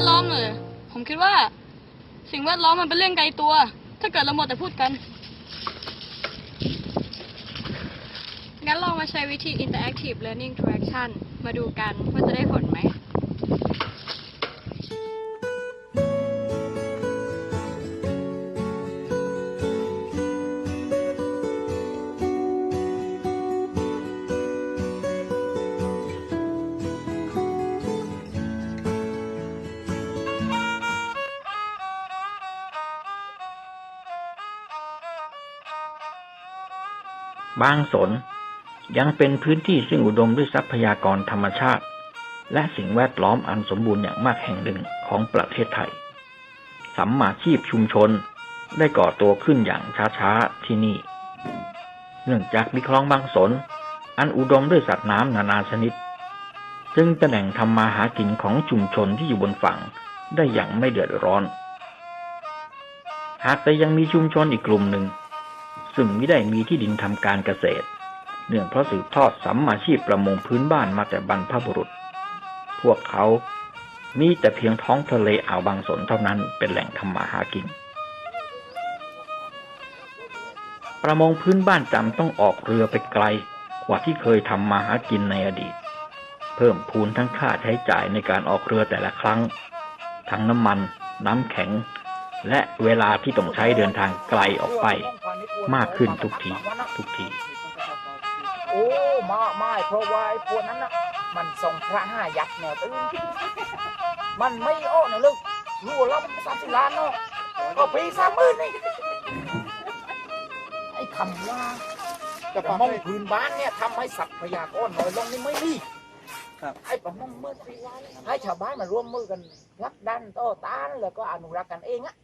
ดล้อมเลยผมคิดว่า สิ่งแวดล้อมมันเป็นเรื่องไกลตัว ถ้าเกิดเราหมดแต่พูดกันงั้นลองมาใช้วิธี interactive learning to action มาดูกันว่าจะได้ผลไหม บางสน ยังเป็นพื้นที่ซึ่งอุดมด้วยทรัพยากรธรรมชาติ และสิ่งแวดล้อมอันสมบูรณ์อย่างมากแห่งหนึ่งของประเทศไทย สัมมาชีพชุมชนได้ก่อตัวขึ้นอย่างช้าๆที่นี่ เนื่องจากมีคลองบางสน อันอุดมด้วยสัตว์น้ำนานาชนิด จึงเป็นแหล่งทำมาหากินของชุมชนที่อยู่บนฝั่งได้อย่างไม่เดือดร้อน หากแต่ยังมีชุมชนอีกกลุ่มหนึ่ง ซึ่งไม่ได้มีที่ดินทำการเกษตร เนื่องเพราะสืบทอดสัมมาชีพประมงพื้นบ้านมาแต่บรรพบุรุษ พวกเขามีแต่เพียงท้องทะเลอ่าวบางสนเท่านั้นเป็นแหล่งทำมาหากิน ประมงพื้นบ้านจำต้องออกเรือไปไกลกว่าที่เคยทำมาหากินในอดีต เพิ่มพูนทั้งค่าใช้จ่ายในการออกเรือแต่ละครั้ง ทั้งน้ำมัน น้ำแข็ง และเวลาที่ต้องใช้เดินทางไกลออกไป มากขึ้นทุกทีทุกที โอ้มาไม่เพราะว่าไอ้พวกนั้นน่ะมันส่งพระห้ายักษ์แนวตื่นมันไม่โอ้นะลูกรู้ว่าเราสามสิบล้านเนาะก็ปีสามหมื่นนี่ไอ้คำว่าประมงพื้นบ้านเนี่ยทำให้ทรัพยากรน้อยลงนี่ไม่มีไอ้ประมงเมื่อให้ชาวบ้านมาร่วมมือกันผลักดันต่อต้านแล้วก็อนุรักษ์กันเองอะ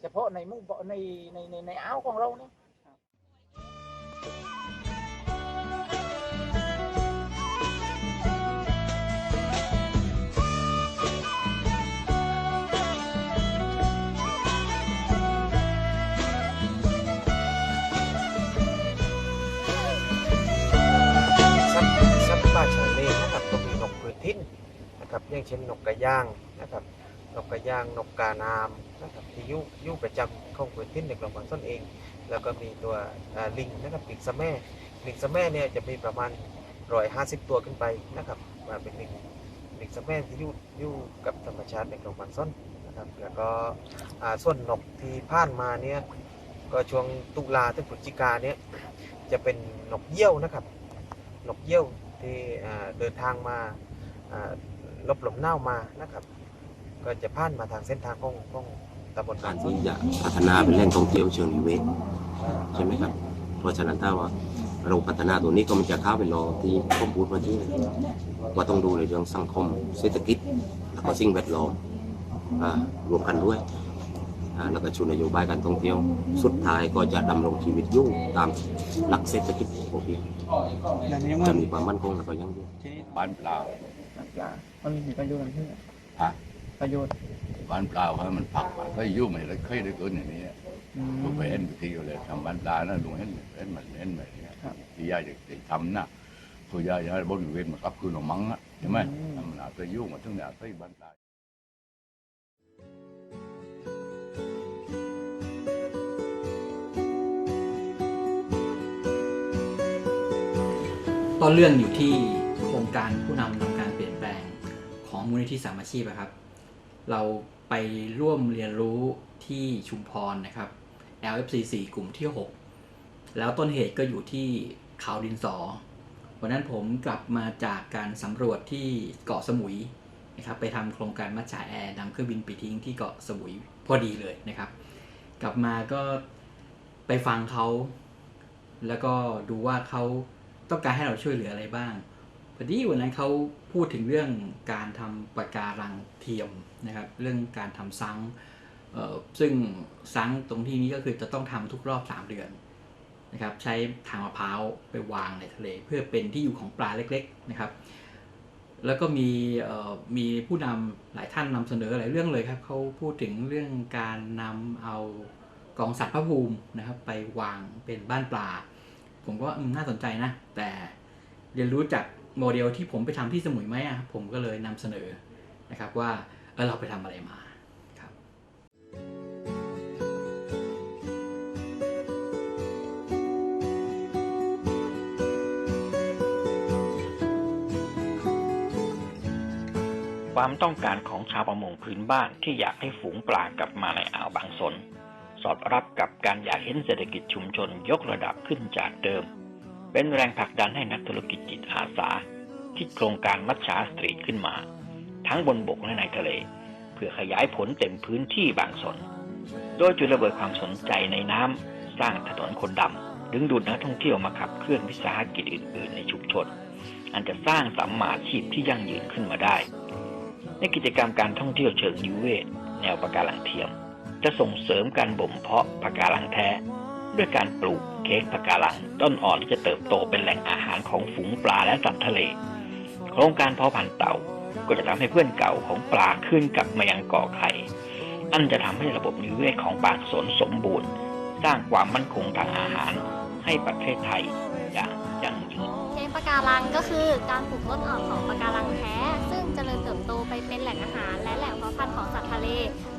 เฉพาะในหมู่บ่ในในในในอ่าวของเราเนี่ย สัตว์สัตว์ป่าชายเลนนะครับก็มีนกพื้นถิ่นนะครับอย่างเช่นนกกระย่างนะครับนกกระย่างนกกานามนะครับที่อยุ่ยุ่ประจำ ของพื้นถิ่นในกลุ่มของตนเอง แล้วก็มีตัวลิงนะครับลิงสแม่ลิงสแม่เนี่ยจะมีประมาณร้อยห้าสิบตัวขึ้นไปนะครับมาเป็นลิงลิงสแม่ที่อยู่อยู่กับธรรมชาติในกลุ่มของส้นนะครับแล้วก็ส่วนนกที่ผ่านมาเนี่ยก็ช่วงตุลาถึงพฤศจิกาเนี่ยจะเป็นนกเยี่ยวนะครับ นกเยี่ยวที่เดินทางมาลบหลบหน้ามานะครับ ก็จะผ่านมาทางเส้นทางของของ กาบารนที่จะพัฒนาเป็นแหล่งท่องเที่ยวเชิงนิเวศใช่ไหมครับ เพราะฉะนั้นถ้าว่าเราพัฒนาตัวนี้ก็มันจะเข้าไปรอที่ข้อมูลมาที่ว่าต้องดูในเรื่องสังคมเศรษฐกิจแล้วก็สิ่งแวดล้อมอ่ารวมกันด้วยอ่าแล้วก็ชูนโยบายการท่องเที่ยว สุดท้ายก็จะดำรงชีวิตอยู่ตามหลักเศรษฐกิจพอเพียงจะมีความมั่นคงและก็ยั่งยืนบ้านเปล่ามันมีประโยชน์ที่ฮะประโยชน์ บ้านเปล่าเขามันผักมาก็ยุ่งไม่ได้เคยได้เกินอย่างนี้ลุงไปเห็นทีอยู่เลยทำบ้านปลานะลุงเห็นเห็นมันเห็นแบบนี้ที่ยายจะทำนะคือยายยายบริเวณมันก็คือหนมังอะใช่ไหมมันอาจจะยุ่งมาถึงเนี่ยที่บ้านปลาต้นเรื่องอยู่ที่โครงการผู้นำนำการเปลี่ยนแปลงของมูลนิธิสามัคคีพอะครับ เรา ไปร่วมเรียนรู้ที่ชุมพรนะครับ LFC 4 กลุ่มที่ 6 แล้วต้นเหตุก็อยู่ที่เขาดินสอ วันนั้นผมกลับมาจากการสำรวจที่เกาะสมุยนะครับไปทำโครงการมัจฉาแอร์นำเครื่องบินไปทิ้งที่เกาะสมุยพอดีเลยนะครับ กลับมาก็ไปฟังเขา แล้วก็ดูว่าเขาต้องการให้เราช่วยเหลืออะไรบ้าง พอดีวันนั้นเขาพูดถึงเรื่องการทำปะการังเทียมนะครับ เรื่องการทำซังซึ่งซังตรงที่นี้ก็คือจะต้องทำทุกรอบ 3 เดือนนะครับ ใช้ทางมะพร้าวไปวางในทะเล เพื่อเป็นที่อยู่ของปลาเล็ก ๆนะครับ แล้วก็มีมีผู้นำหลายท่านนำเสนอหลายเรื่องเลยครับเขาพูดถึงเรื่องการนำเอากองสัตว์พระภูมินะครับ ไปวางเป็นบ้านปลา ผมก็น่าสนใจนะ แต่เรียนรู้จาก โมเดลที่ผมไปทำที่สมุยไหมอะผมก็เลยนำเสนอนะครับว่าเออเราไปทำอะไรมาครับความต้องการของชาวประมงพื้นบ้านที่อยากให้ฝูงปลากลับมาในอ่าวบางสน สอดรับกับการอยากเห็นเศรษฐกิจชุมชนยกระดับขึ้นจากเดิม เป็นแรงผลักดันให้นักธุรกิจจิตอาสา ที่โครงการมัชชาสตรีทขึ้นมา ทั้งบนบกและในทะเล เพื่อขยายผลเต็มพื้นที่บางสน โดยจุดระเบิดความสนใจในน้ำสร้างถนนคนดำดึงดูดนักท่องเที่ยวมาขับเคลื่อนวิสาหกิจอื่น ๆ ในชุมชน อันจะสร้างสัมมาอาชีพที่ยั่งยืนขึ้นมาได้ ในกิจกรรมการท่องเที่ยวเชิงนิเวศ แนวปะการังเทียม จะส่งเสริมการบ่มเพาะปะการังแท้ ด้วยการปลูก เค้กปะการัง ต้นอ่อนที่จะเติบโตเป็นแหล่งอาหารของฝูงปลาและสัตว์ทะเล โครงการเพาะพันธุ์เต่าก็จะทำให้เพื่อนเก่าของปลาขึ้นกลับมายังเกาะไข่ อันจะทำให้ระบบนิเวศของปากสนสมบูรณ์ สร้างความมั่นคงทางอาหารให้ประเทศไทยอย่างยั่งยืนเค้กปะการังก็คือการปลูกต้นอ่อนของปะการังแท้ ซึ่งเจริญเติบโตไปเป็นแหล่งอาหาร และแหล่งเพาะพันธุ์ของสัตว์ทะเล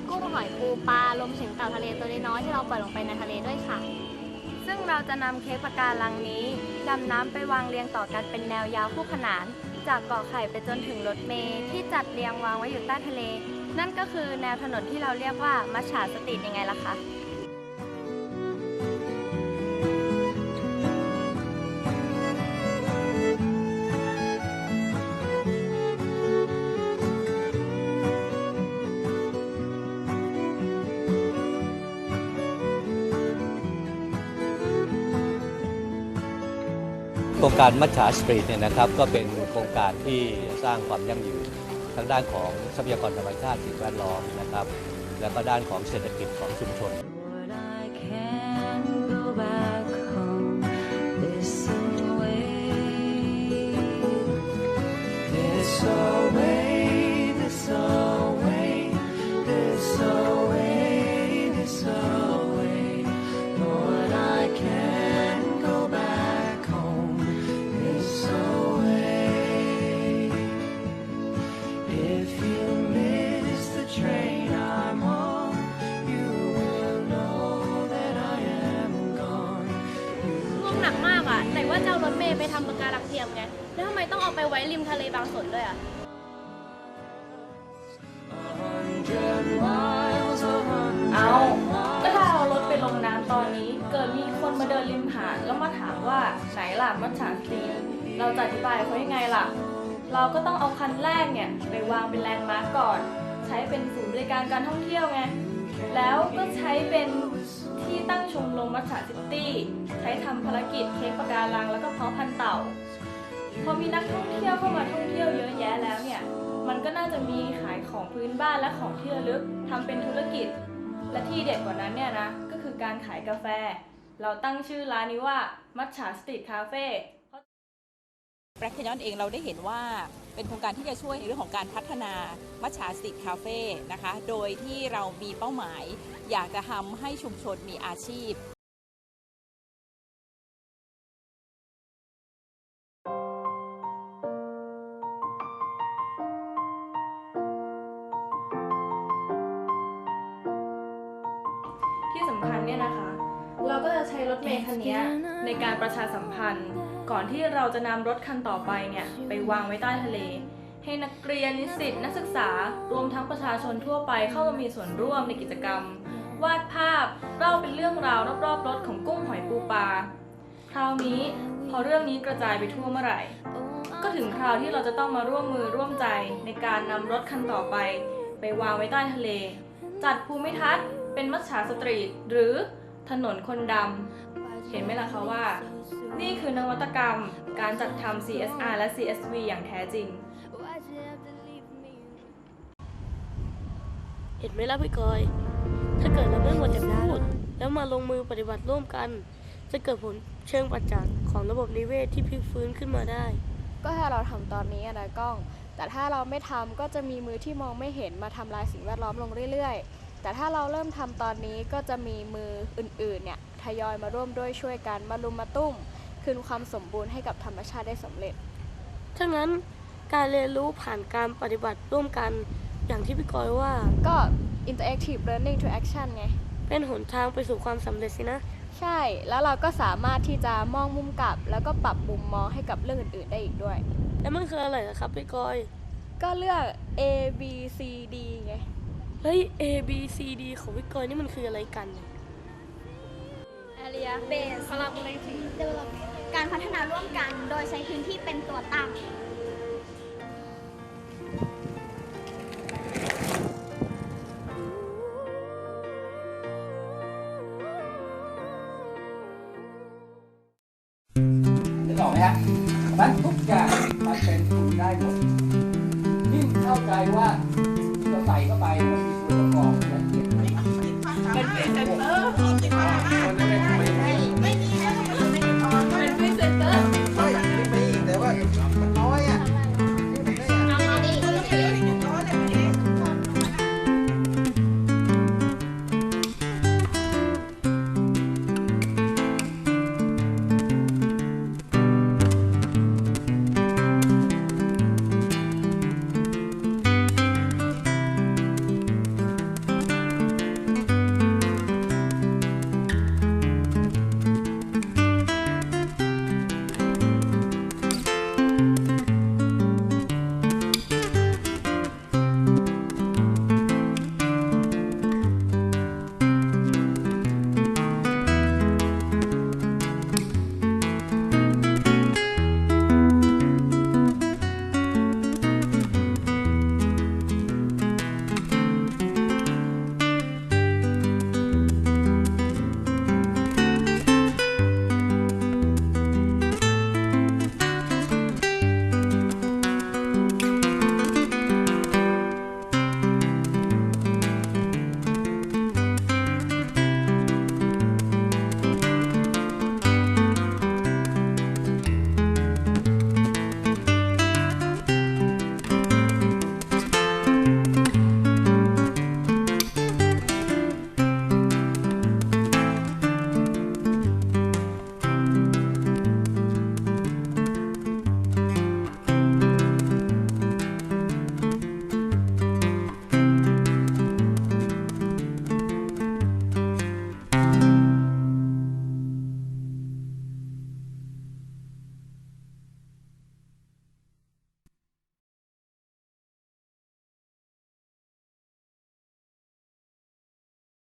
กุ้งหอยปูปลารวมถึงเต่าทะเลตัวน้อยที่เราปล่อยลงไปในทะเลด้วยค่ะ ซึ่งเราจะนำเค้กปะการังนี้ดำน้ำไปวางเรียงต่อกันเป็นแนวยาวคู่ขนาน จากเกาะไข่ไปจนถึงรถเมล์ที่จัดเรียงวางไว้อยู่ใต้ทะเล นั่นก็คือแนวถนนที่เราเรียกว่ามัชฉาสตรีทยังไงล่ะคะ โครงการมัชชาสตรีทเนี่ยนะครับก็เป็นโครงการที่สร้างความยั่งยืนทั้งด้านของทรัพยากรธรรมชาติสิ่งแวดล้อมนะครับ แล้วก็ด้านของเศรษฐกิจของชุมชน ไมต้องเอาไว้ริมทะเลบางสนด้วยอะ เอาก็ถ้าเอารถไปลงน้ำตอนนี้ เกิดมีคนมาเดินริมหาดแล้วมาถามว่าไหนล่ะมัจฉาสีเราจะอธิบายเขายังไงล่ะ เราก็ต้องเอาคันแรกเนี่ยไปวางเป็นแลนด์มาร์กก่อน ใช้เป็นศูนย์บริการการท่องเที่ยวไง แล้วก็ใช้เป็นที่ตั้งชมรมมัจฉาซิตี้ ใช้ทำภารกิจเค้กปะการังแล้วก็เพาะพันธุ์เต่า พอมีนักท่องเที่ยวเข้ามาท่องเที่ยวเยอะแยะแล้วเนี่ย มันก็น่าจะมีขายของพื้นบ้านและของที่ระลึกทำเป็นธุรกิจ และที่เด็ดกว่านั้นเนี่ยนะ ก็คือการขายกาแฟ เราตั้งชื่อร้านนี้ว่ามัทฉาสตรีทคาเฟ่แบล็กแคนยอนเองเราได้เห็นว่าเป็นโครงการที่จะช่วยในเรื่องของการพัฒนามัชชาสตรีทคาเฟ่นะคะ โดยที่เรามีเป้าหมาย อยากจะทำให้ชุมชนมีอาชีพ ในการประชาสัมพันธ์ ก่อนที่เราจะนำรถคันต่อไปเนี่ยไปวางไว้ใต้ทะเล ให้นักเรียนนิสิตนักศึกษารวมทั้งประชาชนทั่วไปเข้ามามีส่วนร่วมในกิจกรรม วาดภาพเล่าเป็นเรื่องราวรอบๆรถของกุ้งหอยปูปลาคราวนี้พอเรื่องนี้กระจายไปทั่วเมื่อไหร่ ก็ถึงคราวที่เราจะต้องมาร่วมมือร่วมใจในการนำรถคันต่อไป ไปวางไว้ใต้ทะเล จัดภูมิทัศน์เป็นมัชฉาสตรีทหรือถนนคนดำ เห็นไหมล่ะคะว่า นี่คือนวัตกรรมการจัดทำ CSR และ CSV อย่างแท้จริง Why'd you have to leave me? เห็นไหมล่ะพี่กอยเกิดเราไม่หมดแต่พูด แล้วมาลงมือปฏิบัติร่วมกัน จะเกิดผลเชิงประจักษ์ของระบบนิเวศที่พลิกฟื้นขึ้นมาได้ ก็ถ้าเราทำตอนนี้อะนะก้อง แต่ถ้าเราไม่ทำก็จะมีมือที่มองไม่เห็นมาทำลายสิ่งแวดล้อมลงเรื่อยๆ แต่ถ้าเราเริ่มทำตอนนี้ก็จะมีมืออื่นๆเนี่ยทยอยมาร่วมด้วยช่วยกันมารุมมาตุ้ม คืนความสมบูรณ์ให้กับธรรมชาติได้สำเร็จถ้างั้นการเรียนรู้ผ่านการปฏิบัติร่วมกันอย่างที่พี่กอยว่า ก็ interactive learning to action ไง เป็นหนทางไปสู่ความสำเร็จสินะ ใช่ แล้วเราก็สามารถที่จะมองมุมกลับ แล้วก็ปรับมุมมองให้กับเรื่องอื่น ๆ ได้อีกด้วย แล้วมันคืออะไรนะครับพี่กอย ก็เลือก A B C D ไง เฮ้ย A B C D ของพี่กอยนี่มันคืออะไรกัน Area Based Collaborative Development การพัฒนาร่วมกันโดยใช้พื้นที่เป็นตัวตั้ง นึกออกไหมฮะมันทุกอย่างมันเป็นคุณได้หมดยิ่งเข้าใจว่าเรา